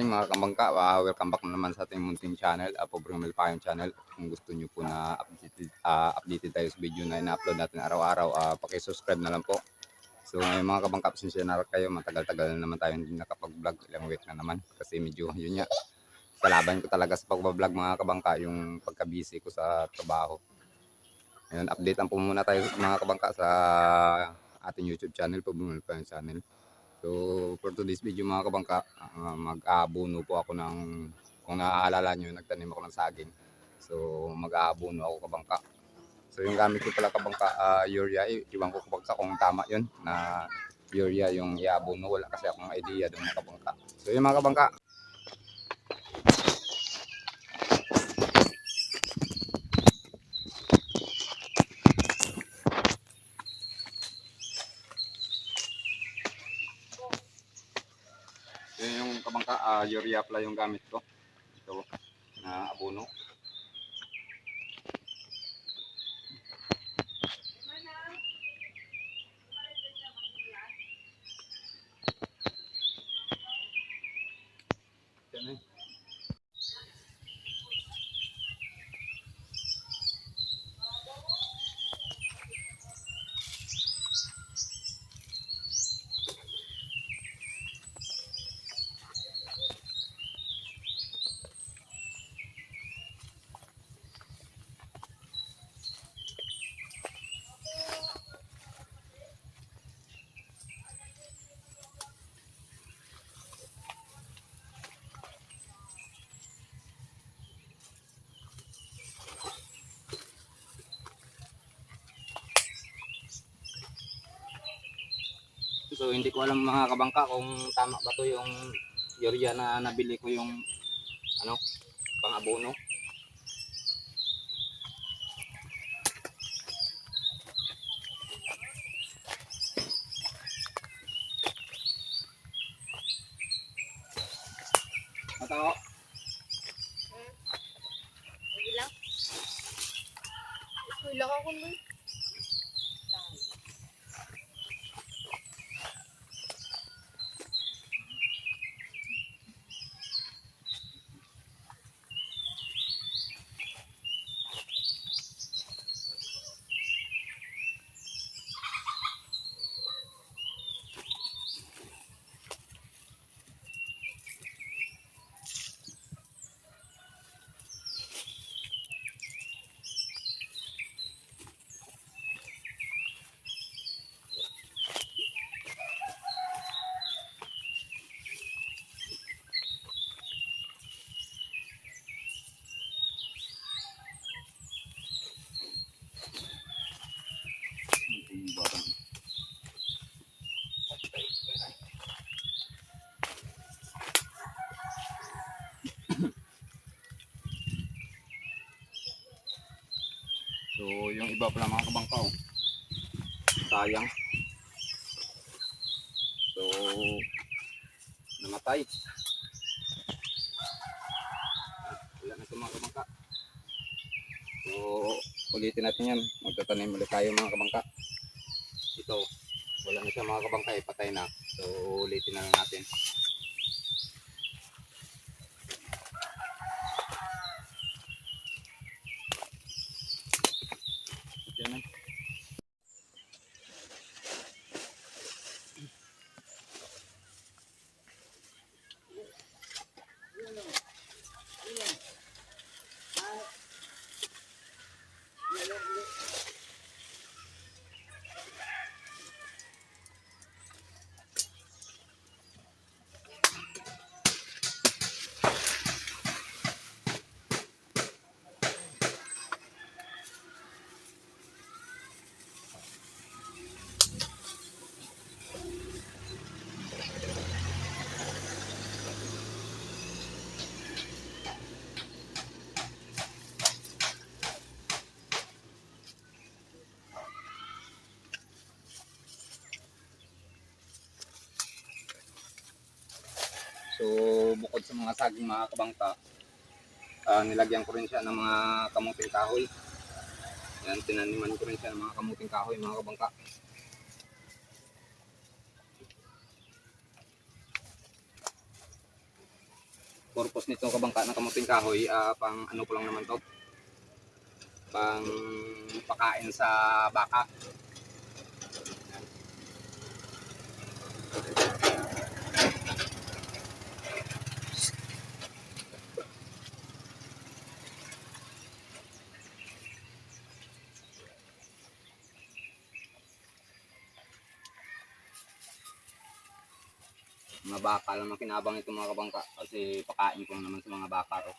morning mga kamangka. Uh, welcome back na naman sa ating munting channel, uh, Pobreng Milpayong channel. Kung gusto nyo po na updated, uh, updated tayo sa video na ina-upload natin araw-araw, uh, pakisubscribe na lang po. So ngayon mga kabangka, pasensya na kayo, matagal-tagal na naman tayo hindi nakapag-vlog. Ilang week na naman kasi medyo yun nga. Kalaban ko talaga sa pag-vlog mga kabangka, yung pagka-busy ko sa trabaho. Ngayon, update lang po muna tayo mga kabangka sa ating YouTube channel, Pobreng Milpayong channel. So, for today's video mga kabangka, uh, mag-aabono po ako ng, kung naaalala nyo, nagtanim ako ng saging. So, mag-aabono ako kabangka. So, yung gamit ko pala kabangka, uh, urea, I- iwan ko kabangka kung tama yun, na urea yung iabono. Wala kasi akong idea doon mga kabangka. So, yung mga kabangka, yun yung kabangka, uh, urea pala yung gamit ko. Ito, na abono. So hindi ko alam mga kabangka kung tama ba to yung urea na nabili ko yung ano, pang abono. Matao. Ilang? Ilang ako nun. So yung iba pala mga kabangka oh. Sayang. So namatay. Wala na ito mga kabangka. So ulitin natin yan. Magtatanim ulit tayo mga kabangka. Ito. Wala na siya mga kabangka eh. Patay na. So ulitin na lang natin. Yan na. So, bukod sa mga saging mga kabangka, ah, nilagyan ko rin siya ng mga kamuting kahoy. Yan, tinaniman ko rin siya ng mga kamuting kahoy mga kabangka. purpose nito kabangka ng kamuting kahoy, ah, pang ano ko lang naman to. Pang pakain sa baka. Mga baka lang ang kinabang ito mga kabangka kasi pakain ko naman sa mga baka ro.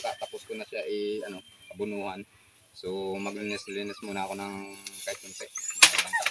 Mga kabangka tapos ko na siya i ano abunuhan. So maglinis-linis muna ako ng kahit kunti mga kabangka.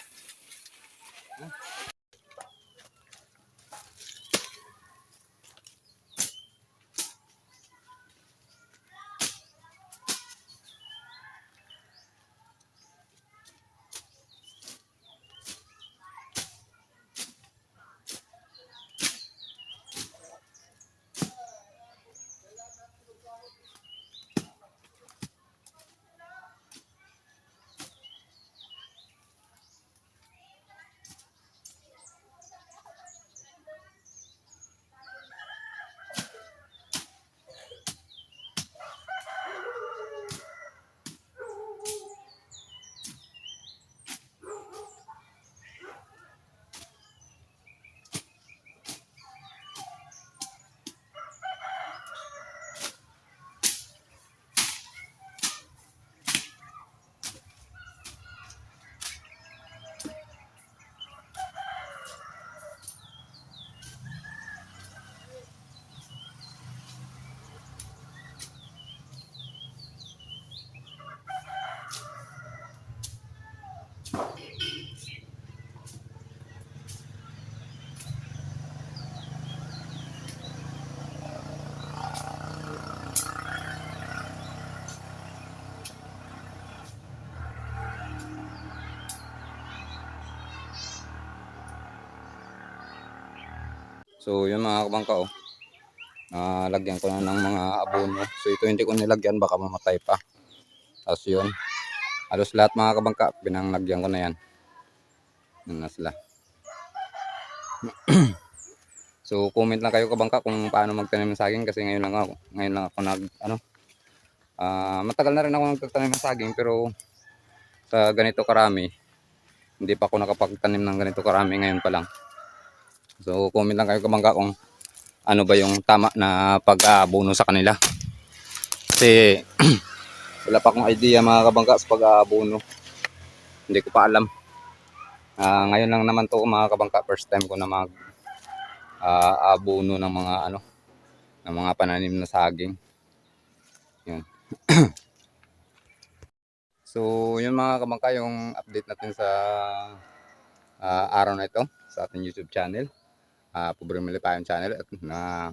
So yun mga kabangka oh. Ah, lagyan ko na ng mga abono. So ito hindi ko nilagyan baka mamatay pa. Tapos yun. Halos lahat mga kabangka pinanglagyan ko na yan. Yun na sila. so comment lang kayo kabangka kung paano magtanim ng saging kasi ngayon lang ako ngayon lang ako nag ano ah matagal na rin ako nagtatanim ng saging pero sa ganito karami hindi pa ako nakapagtanim ng ganito karami ngayon pa lang. So comment lang kayo kabangka kung ano ba yung tama na pag-aabono sa kanila. Kasi wala pa akong idea mga kabangka sa pag-aabono. Hindi ko pa alam. Ah, ngayon lang naman to mga kabangka first time ko na mag ah, abono ng mga ano ng mga pananim na saging. Yun. so, yun mga kabangka, yung update natin sa ah, araw na ito sa ating YouTube channel. Uh, Pobreng Milipayong channel. At na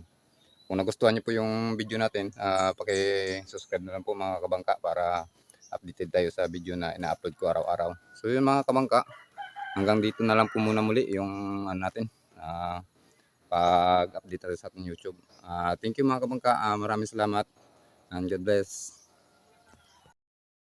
kung nagustuhan niyo po yung video natin, ah, paki-subscribe na lang po mga kabangka para updated tayo sa video na ina-upload ko araw-araw. So yun mga kabangka, hanggang dito na lang po muna muli yung ano natin, ah, pag-update tayo sa ating YouTube. Ah, thank you mga kabangka, Ah, maraming salamat and God bless.